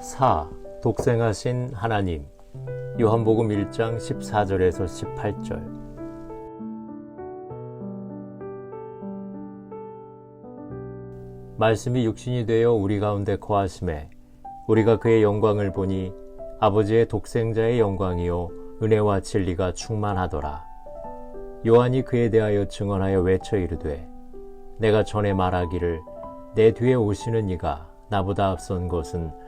4. 독생하신 하나님 요한복음 1장 14절에서 18절 말씀이 육신이 되어 우리 가운데 거하심에 우리가 그의 영광을 보니 아버지의 독생자의 영광이요 은혜와 진리가 충만하더라. 요한이 그에 대하여 증언하여 외쳐 이르되 내가 전에 말하기를 내 뒤에 오시는 이가 나보다 앞선 것은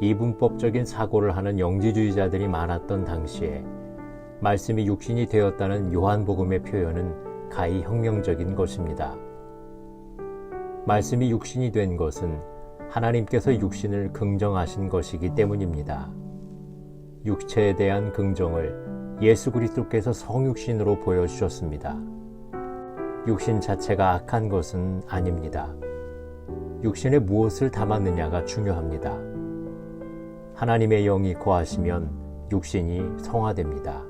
이분법적인 사고를 하는 영지주의자들이 많았던 당시에 말씀이 육신이 되었다는 요한복음의 표현은 가히 혁명적인 것입니다. 말씀이 육신이 된 것은 하나님께서 육신을 긍정하신 것이기 때문입니다. 육체에 대한 긍정을 예수 그리스도께서 성육신으로 보여주셨습니다. 육신 자체가 악한 것은 아닙니다. 육신에 무엇을 담았느냐가 중요합니다. 하나님의 영이 거하시면 육신이 성화됩니다.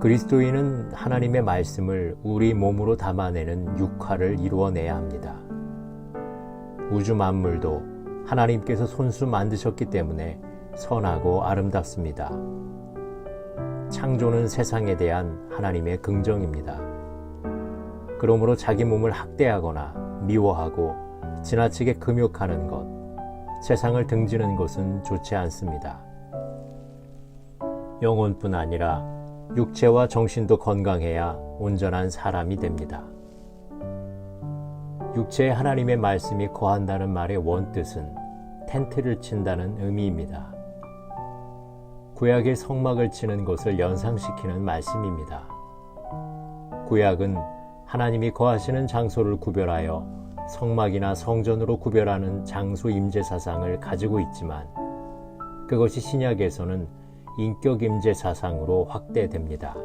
그리스도인은 하나님의 말씀을 우리 몸으로 담아내는 육화를 이루어내야 합니다. 우주 만물도 하나님께서 손수 만드셨기 때문에 선하고 아름답습니다. 창조는 세상에 대한 하나님의 긍정입니다. 그러므로 자기 몸을 학대하거나 미워하고 지나치게 금욕하는 것, 세상을 등지는 것은 좋지 않습니다. 영혼뿐 아니라 육체와 정신도 건강해야 온전한 사람이 됩니다. 육체에 하나님의 말씀이 거한다는 말의 원뜻은 텐트를 친다는 의미입니다. 구약의 성막을 치는 것을 연상시키는 말씀입니다. 구약은 하나님이 거하시는 장소를 구별하여 성막이나 성전으로 구별하는 장소 임재 사상을 가지고 있지만 그것이 신약에서는 인격 임재 사상으로 확대됩니다.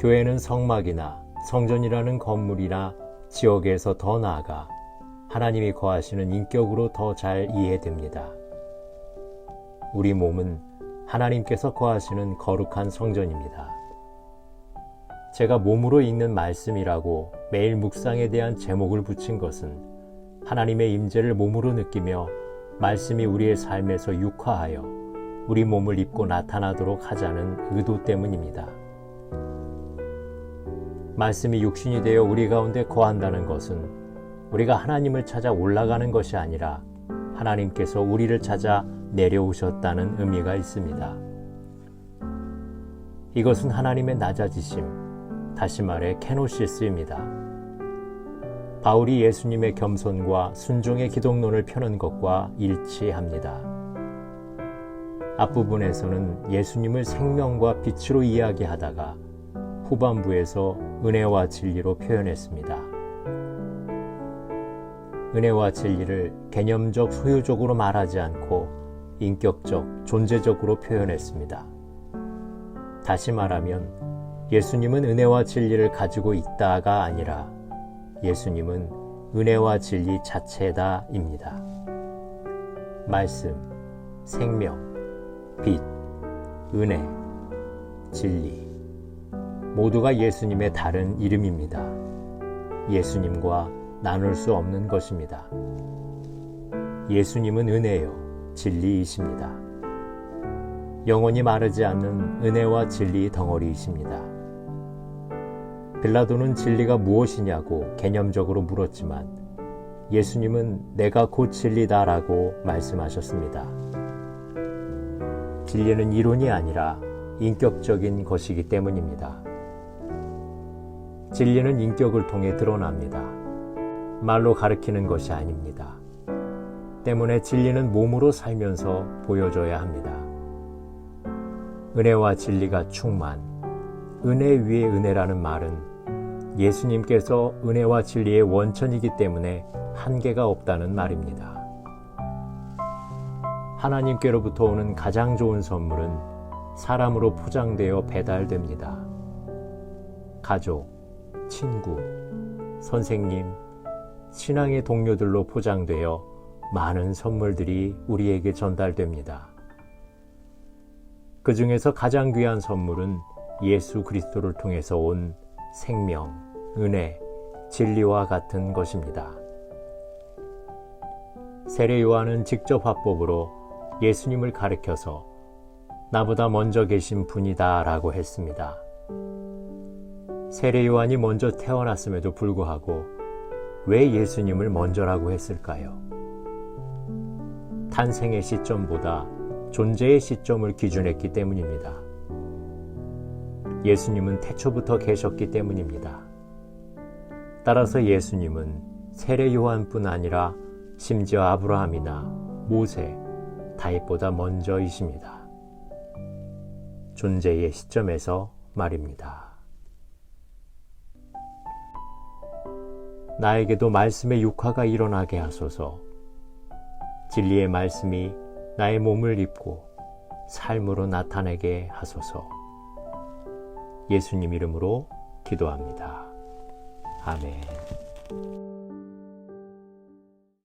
교회는 성막이나 성전이라는 건물이나 지역에서 더 나아가 하나님이 거하시는 인격으로 더 잘 이해됩니다. 우리 몸은 하나님께서 거하시는 거룩한 성전입니다. 제가 몸으로 읽는 말씀이라고 매일 묵상에 대한 제목을 붙인 것은 하나님의 임재를 몸으로 느끼며 말씀이 우리의 삶에서 육화하여 우리 몸을 입고 나타나도록 하자는 의도 때문입니다. 말씀이 육신이 되어 우리 가운데 거한다는 것은 우리가 하나님을 찾아 올라가는 것이 아니라 하나님께서 우리를 찾아 내려오셨다는 의미가 있습니다. 이것은 하나님의 낮아지심, 다시 말해 케노시스입니다. 바울이 예수님의 겸손과 순종의 기독론을 펴는 것과 일치합니다. 앞부분에서는 예수님을 생명과 빛으로 이야기하다가 후반부에서 은혜와 진리로 표현했습니다. 은혜와 진리를 개념적 소유적으로 말하지 않고 인격적, 존재적으로 표현했습니다. 다시 말하면 예수님은 은혜와 진리를 가지고 있다가 아니라 예수님은 은혜와 진리 자체다입니다. 말씀, 생명, 빛, 은혜, 진리. 모두가 예수님의 다른 이름입니다. 예수님과 나눌 수 없는 것입니다. 예수님은 은혜요, 진리이십니다. 영원히 마르지 않는 은혜와 진리 덩어리이십니다. 빌라도는 진리가 무엇이냐고 개념적으로 물었지만 예수님은 내가 곧 진리다라고 말씀하셨습니다. 진리는 이론이 아니라 인격적인 것이기 때문입니다. 진리는 인격을 통해 드러납니다. 말로 가르치는 것이 아닙니다. 때문에 진리는 몸으로 살면서 보여줘야 합니다. 은혜와 진리가 충만, 은혜 위에 은혜라는 말은 예수님께서 은혜와 진리의 원천이기 때문에 한계가 없다는 말입니다. 하나님께로부터 오는 가장 좋은 선물은 사람으로 포장되어 배달됩니다. 가족, 친구, 선생님, 신앙의 동료들로 포장되어 많은 선물들이 우리에게 전달됩니다. 그 중에서 가장 귀한 선물은 예수 그리스도를 통해서 온 생명, 은혜, 진리와 같은 것입니다. 세례 요한은 직접 화법으로 예수님을 가리켜서 나보다 먼저 계신 분이다 라고 했습니다. 세례 요한이 먼저 태어났음에도 불구하고 왜 예수님을 먼저라고 했을까요? 탄생의 시점보다 존재의 시점을 기준했기 때문입니다. 예수님은 태초부터 계셨기 때문입니다. 따라서 예수님은 세례 요한뿐 아니라 심지어 아브라함이나 모세, 다윗보다 먼저이십니다. 존재의 시점에서 말입니다. 나에게도 말씀의 육화가 일어나게 하소서. 진리의 말씀이 나의 몸을 입고 삶으로 나타내게 하소서. 예수님 이름으로 기도합니다. 아멘.